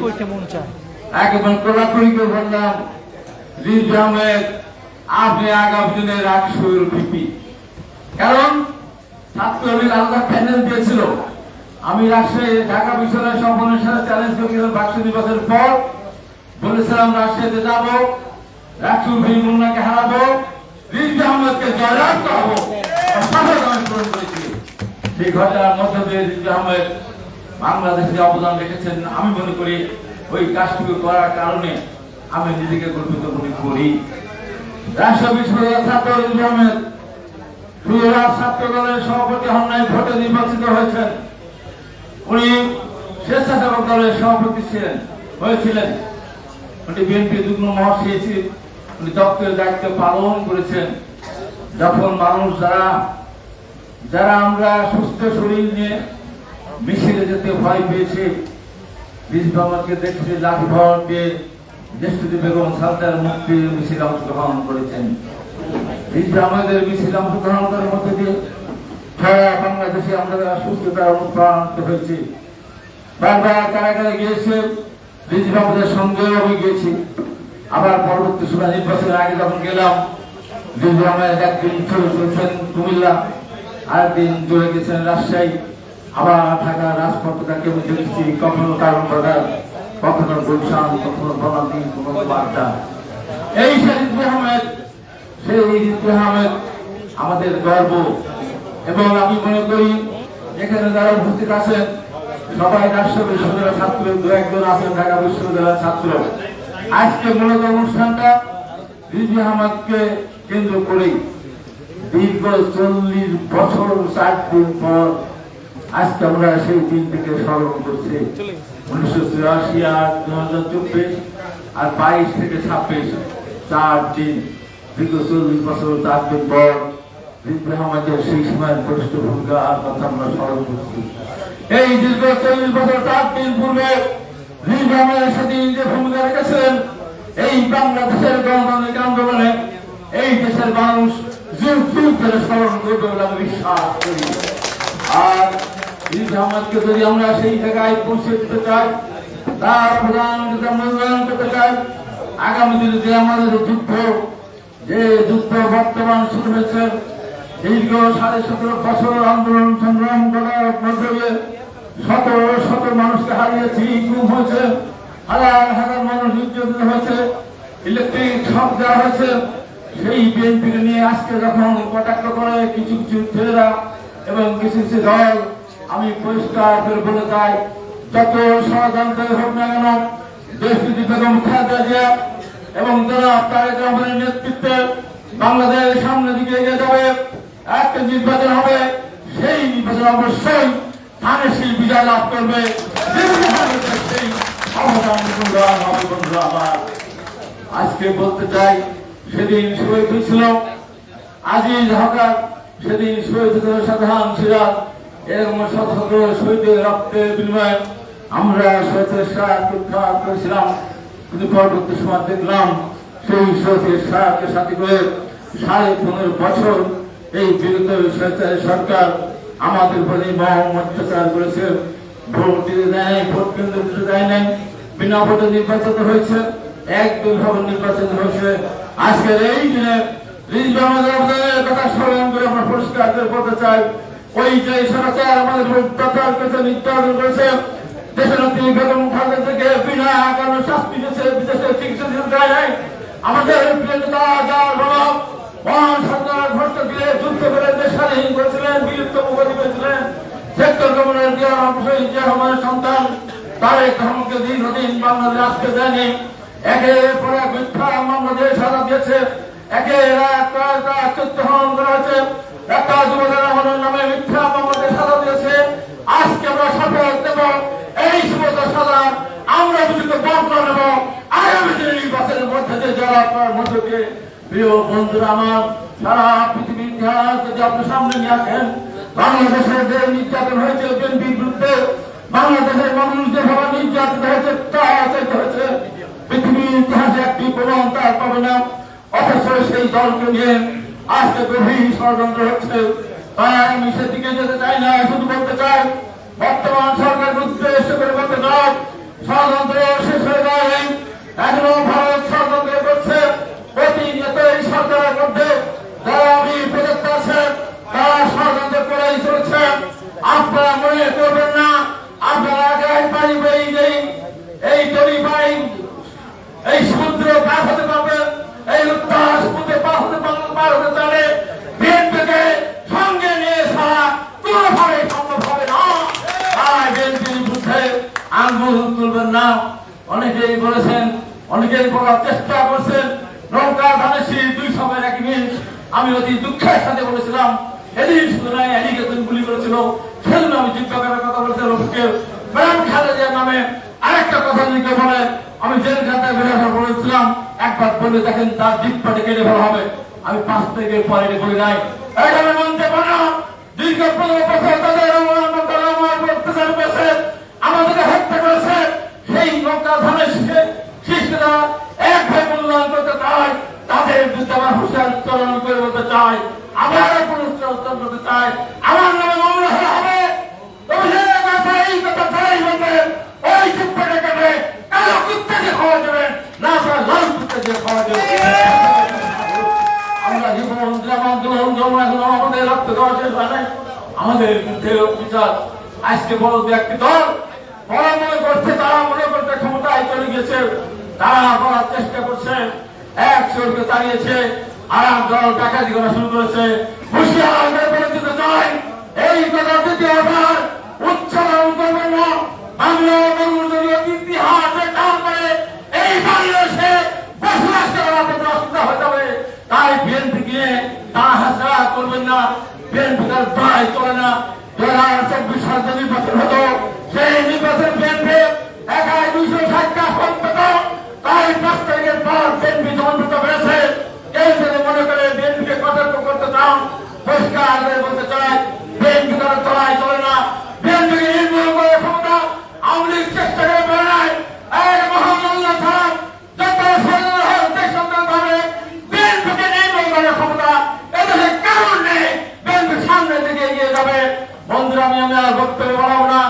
কইতে মন চায়। একেবারে কোলাকুলিকে বললাম, রিজ আহমেদ আপনি আগামী দিনে রাকসুর ভিপি। কারণ ছাত্রলীগ আলাদা প্যানেল দিয়েছিল। আমি রাজশাহী ঢাকা বিশ্ববিদ্যালয় সম্পন্নের সাথে চ্যালেঞ্জ করেছিলাম বাক্স দিবসের পর। বলেছিলাম, রাজশাহীতে যাব রাকসু ভীম মুন্নাকে হারাবো, রিজ আহমেদকে জয়লাভ করব। সেই ঘটনার মধ্য দিয়ে রিজ আহমেদ বাংলাদেশে অবদান রেখেছেন, আমি মনে করি ওই কাজটুকু করার কারণে আমি নিজেকে গর্বিত মনে করি। ছাত্র ছাত্র দলের সভাপতি হন নাই, ভোটে নির্বাচিত হয়েছেন। উনি স্বেচ্ছাসেবক দলের সভাপতি ছিলেন, হয়েছিলেন। উনি বিএনপি যুগ্ম উনি দপ্তরের দায়িত্ব পালন করেছেন। যখন মানুষ যারা যারা আমরা সুস্থ শরীর নিয়ে মিছিলে যেতে ভয় পেয়েছে। রিজভা আমাকে দেখছে লাঠি ভর দেশটি বেগম সালতার মুক্তি মিছিলে অংশগ্রহণ করেছেন। আমাদের মিছিলে অংশগ্রহণ করার মধ্যে দিয়ে সারা বাংলাদেশে সুস্থতা অনুপ্রাণিত হয়েছি, বারবার কারাগারে গিয়েছে রিজভা আমাদের সঙ্গেও আমি গিয়েছি। আবার পরবর্তী সময় নির্বাচনের আগে যখন গেলাম রিজভা একদিন চলে কুমিল্লা, আরেকদিন চলে গেছেন রাজশাহী। আবার ঢাকা রাজপথে তাকে আমি দেখেছি, কখনো কারণ বাজার কখনো গুলশান কখনো বনানী কখনো বার্তা এই শহীদ আহমেদ, সেই আহমেদ আমাদের গর্ব। এবং আমি মনে করি, এখানে যারা উপস্থিত আছেন, সবাই রাষ্ট্র বিশ্ববিদ্যালয়ের ছাত্র, দু একজন আছেন ঢাকা বিশ্ববিদ্যালয়ের ছাত্র। আজকে মূলত অনুষ্ঠানটা রিজি আহমদকে কেন্দ্র করেই। দীর্ঘ চল্লিশ বছর, চার দিন পর আজকে আমরা সেই দিনটিকে স্মরণ করছি। উনিশশো চুরাশি আর দু হাজার চব্বিশ আর বাইশ থেকে ছাব্বিশ, চার দিন, দীর্ঘ চল্লিশ বছর চার দিন পর আমাদের সেই সময়ের বরিষ্ঠ ভূমিকা আর কথা আমরা স্মরণ করছি। এই দীর্ঘ চল্লিশ বছর, চার দিন পূর্বে সেদিন যে ভূমিকা রেখেছিলেন, এই বাংলাদেশের গণতান্ত্রিক আন্দোলনে এই দেশের মানুষ যুগ যুগ ধরে স্মরণ করবে বলে আমি বিশ্বাস করি। আর এই জামাতকে যদি আমরা সেই জায়গায় পৌঁছে দিতে চাই, তার প্রধান মূল্যায়ন করতে চাই, আগামী দিনে যে আমাদের যুদ্ধ, যে যুদ্ধ বর্তমান শুরু হয়েছে, দীর্ঘ সাড়ে সতেরো বছর আন্দোলন সংগ্রাম করার মধ্যে দিয়ে শত শত মানুষকে হারিয়েছি গুম হয়েছে, হাজার হাজার মানুষ নির্যাতিত হয়েছে, ইলেকট্রিক শক দেওয়া হয়েছে। সেই বিএনপিকে নিয়ে আজকে যখন কটাক্ষ করে কিছু কিছু ছেলেরা এবং কিছু কিছু দল আমি পরিষ্কার করে বলে যাই, যত ষড়যন্ত্র হোক না কেন দেশবিধি বেগম খালেদা এবং যারা তারেক রহমানের নেতৃত্বে বাংলাদেশ সামনের দিকে এগিয়ে যাবে একটা নির্বাচন হবে, সেই নির্বাচন অবশ্যই ধানের সেই বিজয় লাভ করবে সেই আমার। আজকে বলতে চাই, সেদিন শহীদ হয়েছিল আজিজ হকার, সেদিন শহীদ হয়েছিল সাধারণ সিরাজ। এরকম শত শহীদের রক্তের আমরা পরবর্তী সময় দেখলাম সেই শহীদের সাহায্যের সাথে করে সাড়ে পনেরো বছর এই বিগত স্বেচ্ছায় সরকার আমাদের প্রতি মহম অত্যাচার করেছে। ভোট দিতে দেয় নাই, ভোট কেন্দ্র দিতে দেয় নাই, বিনা ভোটে নির্বাচিত হয়েছে, একদল ভাবে নির্বাচিত হয়েছে। আজকের এই দিনে রিজভি আমাদের কথা স্মরণ করে আমরা পরিষ্কার করে বলতে চাই। ওই যে সরকার আমাদের অত্যাচার করেছে নির্যাতন করেছে দেশের তিনি বেগম খালেদা থেকে বিনা কারণে শাস্তি দিয়েছে, বিদেশে চিকিৎসা দিতে দেয় নাই। আমাদের নেতা যার বাবা মহান সরকার ঘোষণা দিয়ে যুদ্ধ করে দেশ স্বাধীন করেছিলেন, বীরত্ব উপাধি পেয়েছিলেন সেক্টর জিয়া রহমান জিয়া রহমানের সন্তান তারেক রহমানকে দীর্ঘদিন বাংলাদেশ আসতে দেয়নি। একের পর এক মিথ্যা বাংলাদেশ সাজা দিয়েছে। একের এক চোদ্দ হরণ করা হয়েছে। একটা যুবকের রহমানের নামে মিথ্যা বাংলাদেশ সাজা দিয়েছে আজকে আমরা শপথ দেব এই সমস্ত সাজা আমরা বিদ্যুৎ বন্ধ নেব আগামী দিনে নির্বাচনের মধ্যে দিয়ে যারা আপনার প্রিয় বন্ধুরা আমার, সারা পৃথিবীর ইতিহাস যদি আপনার সামনে নিয়ে আসেন বাংলাদেশের যে নির্যাতন হয়েছে বিএনপির বিরুদ্ধে, বাংলাদেশের মানুষ যেভাবে নির্যাতিত হয়েছে, তা আচারিত হয়েছে। পৃথিবীর ইতিহাসে একটি প্রমাণ তার পাবে না। অথচ সেই দলকে নিয়ে আজকে গভীর ষড়যন্ত্র হচ্ছে। তাই আমি সেদিকে যেতে চাই না, শুধু বলতে চাই, বর্তমান সরকার উদ্দেশ্য করে এই সমুদ্র পার হতে পারবে, এই উত্তর সমুদ্রে পার হতে পার হতে পারে বিএনপিকে সঙ্গে নিয়ে ছাড়া কোনোভাবে সম্ভব হবে না। তাই বিএনপির বিরুদ্ধে আন্দোলন তুলবেন না। অনেকেই বলেছেন, অনেকেই বলার চেষ্টা করছেন, নৌকা ধানেশি দুই সময় এক মিনিট। আমি অতি দুঃখের সাথে বলেছিলাম, এদিন শুধু নয় এদিকে তুমি গুলি করেছিল। সেদিন আমি জিজ্ঞাসা কথা বলেছিলাম রফিকের ম্যাম খালেজিয়ার নামে আরেকটা কথা যদি বলে আমি জেল খাতায় বেরোবার বলেছিলাম, একবার বলে দেখেন তার জিপ্পাটি কেটে ফেলা হবে। আমি পাঁচ তারিখের পরে বলি নাই। মানতে পারা দীর্ঘ পনেরো বছর তাদের চায়, তাদের চলন করে বলতে আমার পুরস্কার করতে চাই আমার নামে মামলা হলে হবে তবে সে কথা এই কথা ছাড়াই বলবেন ওই চুপটাকে কেটে কালো কুত্তাকে খাওয়া দেবেন না তার লাল কুত্তাকে খাওয়া দেবেন আমরা জীবন আন্দোলন আন্দোলন এখন আমাদের রক্ত দেওয়া শেষ হয় নাই আমাদের বিরুদ্ধে বিচার আজকে বড় দু একটি দল বড় মনে করছে, তারা মনে করছে ক্ষমতায় চলে গেছে তারা বলার চেষ্টা করছে, এক চোরকে দাঁড়িয়েছে আরাম দল ডাকাতি করা শুরু করেছে। হুশিয়ার বলে দিতে এই কথা দ্বিতীয়বার উচ্চারণ করবেন না, বাংলা বঙ্গবন্ধুর ইতিহাসে কাম করে এই বাংলাদেশে বসবাস করার আপনাদের অসুবিধা হয়ে যাবে তাই বিএনপি গিয়ে তা হাসা করবেন না বিএনপি তার দায় চলে না দু হাজার চব্বিশ সাল যে নির্বাচন হতো সেই নির্বাচন বিএনপি একাই দুইশো ষাটটা আসন পেত তাই পাঁচ তারিখের পর বিএনপি জনপ্রিত হয়েছে কেউ যদি মনে করে বিএনপিকে কটাক্ষ করতে চান পরিষ্কার করে বলতে চাই বিএনপি তার চলায় চলে না বিএনপিকে নির্মূল করে ক্ষমতা আওয়ামী লীগ চেষ্টা করে বেড়ায় এক মহামাল্লা ছাড়া যত সরকার হয় দেশান্তর ভাবে বিএনপিকে নির্মূল করার ক্ষমতা এদেশে কারণ নেই বিএনপি সামনের দিকে এগিয়ে যাবে বন্ধুরা আমি আমি আর বক্তব্য বাড়াবো না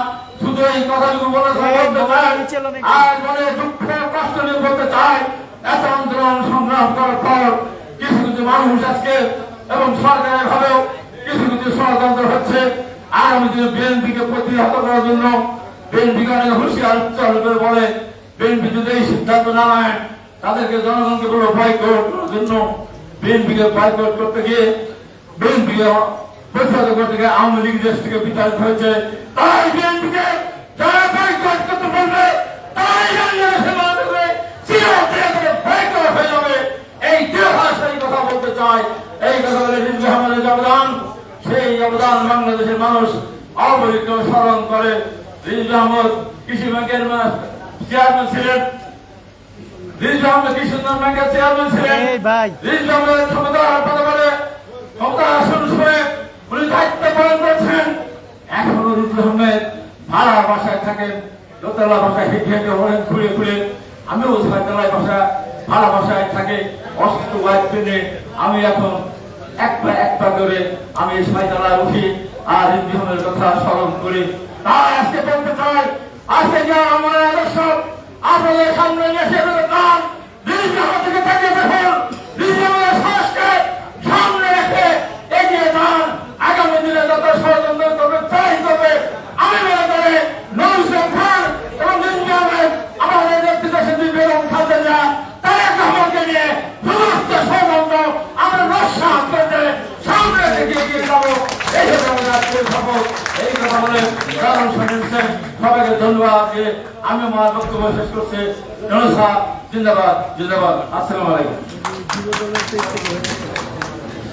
শুধু এই কথাটুকু বলে বলতে চাই আর মনে করে বলে বিএনপি যদি এই সিদ্ধান্ত করতে গিয়ে বিএনপিকে আওয়ামী লীগ দেশ থেকে বিতাড়িত হয়েছে। তাই বিএনপিকে যারা বয়কট করতে বলবে তাই বাংলাদেশের মানুষকে চিরতরে বয়কট হয়ে যাবে এই দৃঢ়ভাষায় কথা বলতে চাই এই কথা বলে রিজভি আহমেদের অবদান সেই অবদান বাংলাদেশের মানুষ অবহিত স্মরণ করে। রিজভি আহমদ কৃষি ব্যাংকের চেয়ারম্যান ছিলেন। রিজভি আহমেদ কৃষি উন্নয়ন ব্যাংকের চেয়ারম্যান ছিলেন। এই ভাই। ক্ষমতা পদে পদে ক্ষমতা আসন শুনে উনি দায়িত্ব পালন করছেন। এখনও রিজভি আহমেদ ভাড়া বাসায় থাকেন দোতলা বাসায় হেঁটে হেঁটে অনেক ঘুরে ঘুরে। আমিও ছয়তলায় বাসা ভাড়া বাসায় থাকে অসুস্থ কিনে আমি এখন এক পা এক পা করে আমি ছয়তলায় উঠি আর ইন্দিহনের কথা স্মরণ করি। তাই আজকে বলতে চাই, আজকে যা আমার আদর্শ, আপনাদের সামনে এসে দান রিজভি আহমেদ থেকে তাকিয়ে দেখুন রিজভি আহমেদের সাহসকে সামনে রেখে এগিয়ে যান আগামী দিনে যত ষড়যন্ত্র করবে চাই করবে আমি মনে করি নৌসেন খান এবং রিজভি আহমেদ আমাদের নেতৃত্ব শিল্পী বেগম খালেদা তারেক রহমানকে নিয়ে সমস্ত ষড়যন্ত্র আমরা নস্বাত করতে সামনে থেকে এগিয়ে যাব এই হলো আমাদের আজকের শপথ এই কথা বলে কারণ শুনেছেন সবাইকে ধন্যবাদ দিয়ে আমি আমার বক্তব্য শেষ করছি। জনসা জিন্দাবাদ জিন্দাবাদ। আসসালামু আলাইকুম।